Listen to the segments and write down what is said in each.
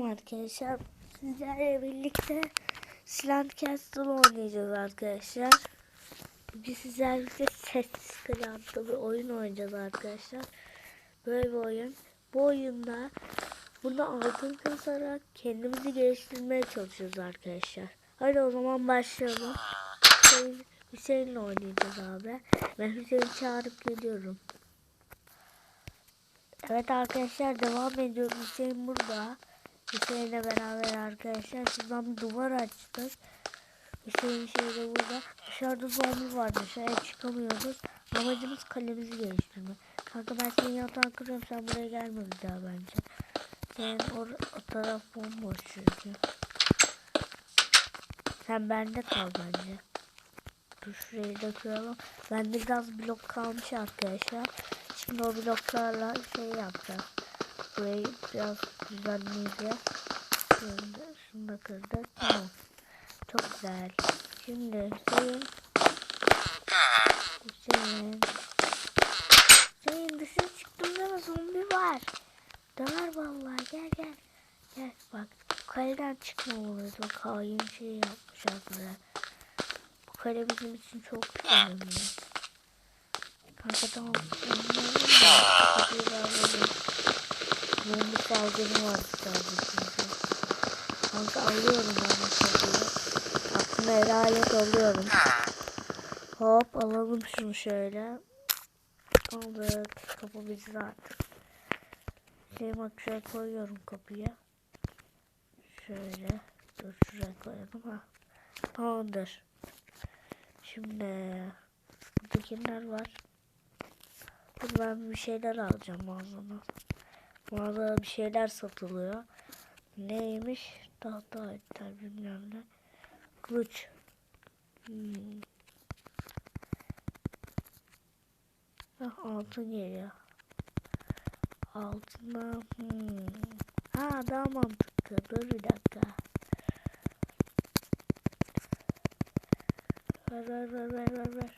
arkadaşlar sizlerle birlikte Slant Castle oynayacağız arkadaşlar. Biz sizlerle sessiz adlı bir oyun oynayacağız arkadaşlar. Böyle bir oyun. Bu oyunda burada altın kasarak kendimizi geliştirmeye çalışıyoruz arkadaşlar. Hadi o zaman başlayalım. Hüseyin, Hüseyin'le oynayacağız abi. Ben Hüseyin'i çağırıp geliyorum. Evet arkadaşlar devam ediyoruz. Hüseyin burada. Hüseyin'le beraber arkadaşlar şuradan duvar açtık. Hüseyin şeyde burada. Dışarıda zombi var. Dışarıya çıkamıyoruz. Amacımız kalemizi geliştirmek. Kanka ben senin yatağını kırıyorum. Sen buraya gelme bir daha bence. Senin or o taraf bomboş çünkü. Sen bende kal bence. Dur şurayı da kıralım. Bende biraz blok kalmış arkadaşlar. Şimdi o bloklarla şey yapacağız. Burayı biraz düzenleyeceğiz. Şimdi şunu. Tamam. Çok güzel. Şimdi Hüseyin. Hüseyin. Hüseyin dışarı çıktığımda da zombi var. Döner vallahi gel gel. Gel bak kaleden çıkmamalıyız. O kain şey yapmışlar buraya. Bu kale bizim için çok önemli. Kanka tamam. Anlıyorum da. Kapıyı bağladım. Zombi salgını var sadece çünkü. Kanka alıyorum ben bu kapıyı. Aklına helal et alıyorum. Hop alalım şunu şöyle. Aldık. Kapı bizde artık. Şey bak şöyle koyuyorum kapıya. Şöyle. Dur şuraya koyalım ha. Tamamdır. Şimdi burada kimler var? Dur ben bir şeyler alacağım mağazadan. Mağazada bir şeyler satılıyor. Neymiş? Tahta etler bilmem ne. Kılıç. Hmm. Ah, altın geliyor. Altına hmm. Ha daha mantıklı. Dur bir dakika. Ver ver ver ver ver ver.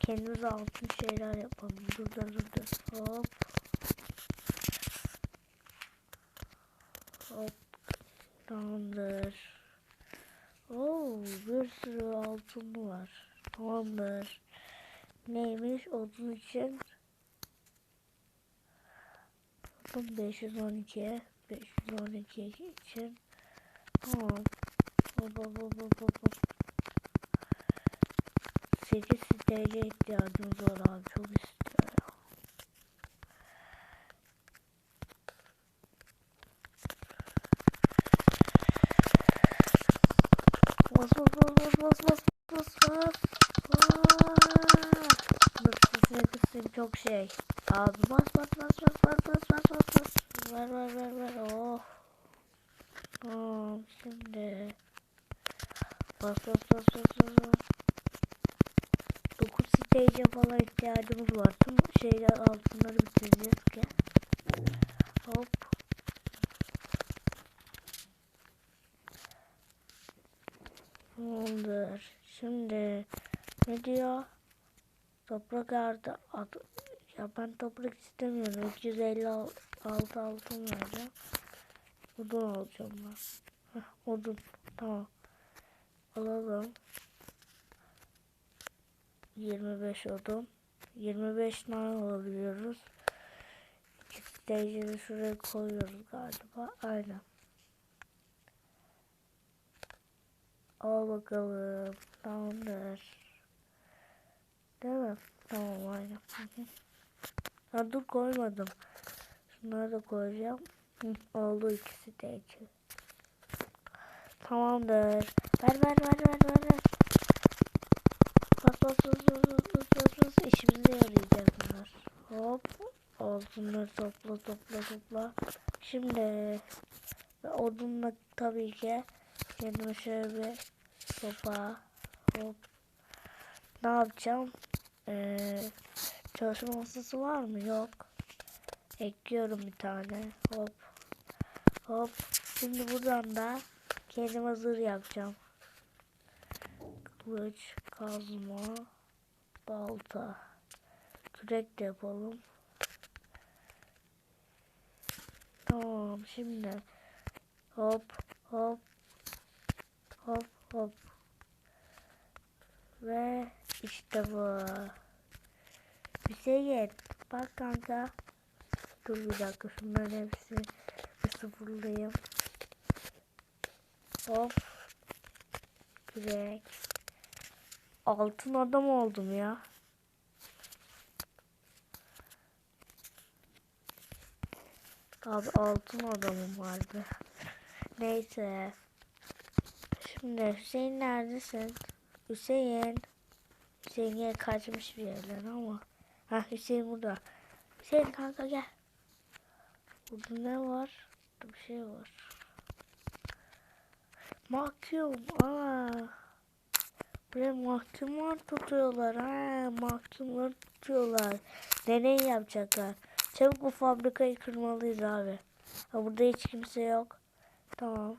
Kendimize altın şeyler yapalım. Dur dur dur dur. Hop. Tamamdır. Oo, bir sürü altın var. Tamamdır. Neymiş? Odun için Odun 512 512 için Tamam. Hop hop hop. 8 siteye ihtiyacımız var abi. Çok istiyor ya. Bas bas bas bas bas bas bas bas. Dur kısayım çok şey. Abi bas bas bas bas bas bas bas bas bas. Ver ver ver ver oh. Tamam şimdi. Bas bas bas bas bas bas. 9 stage falan ihtiyacımız var. Tüm şeyler altınları bitireceğiz ki. Hop. Tamamdır. Şimdi ne diyor? Toprak artı at ya ben toprak istemiyorum. 356 altın vereceğim. Odun alacağım ben. Heh, odun. Tamam. Alalım. 25 odun. 25 tane alabiliyoruz. Stage'i şuraya koyuyoruz galiba. Aynen. Al bakalım. Tamamdır. Değil mi? Tamam aynen. Ha dur koymadım. Şunları da koyacağım. Hı, oldu ikisi de iki. Tamamdır. Ver ver ver ver ver ver. Bas bas bas bas bas bas. İşimize yarayacak bunlar. Hop. Altınları topla topla topla. Şimdi ve odunla tabii ki kendime şöyle bir sopa hop. Ne yapacağım? Ee, çalışma masası var mı? Yok. Ekliyorum bir tane. Hop. Hop. Şimdi buradan da kendim hazır yapacağım. Kılıç, kazma, balta. Kürek de yapalım. Tamam şimdi Hop hop hop hop. Ve işte bu. Hüseyin bak kanka. Dur bir dakika şunların hepsini sıfırlayayım. Hop. Direkt. Altın adam oldum ya. Abi altın adamım vardı. Neyse. Şimdi Hüseyin neredesin? Hüseyin. Hüseyin yine kaçmış bir yerden ama. Ha Hüseyin burada. Hüseyin kanka gel. Burada ne var? Burada bir şey var. Mahkum. Aa. Buraya mahkumlar tutuyorlar. Ha, mahkumlar tutuyorlar. Deney yapacaklar. Çabuk bu fabrikayı kırmalıyız abi. Ha, burada hiç kimse yok. Tamam.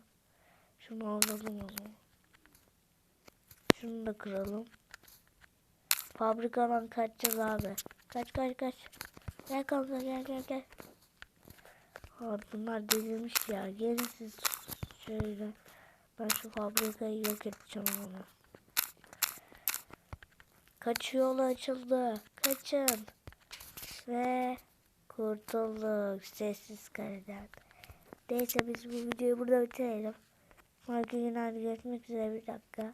Şunu alalım o zaman. Şunu da kıralım. Fabrikadan kaçacağız abi. Kaç kaç kaç. Gel kanka gel gel gel. Abi bunlar delirmiş ya. Gelin siz şöyle. Ben şu fabrikayı yok edeceğim onu. Kaç yol açıldı. Kaçın. Ve kurtulduk sessiz kaleden. Neyse biz bu videoyu burada bitirelim. Sonraki günlerde görüşmek üzere bir dakika.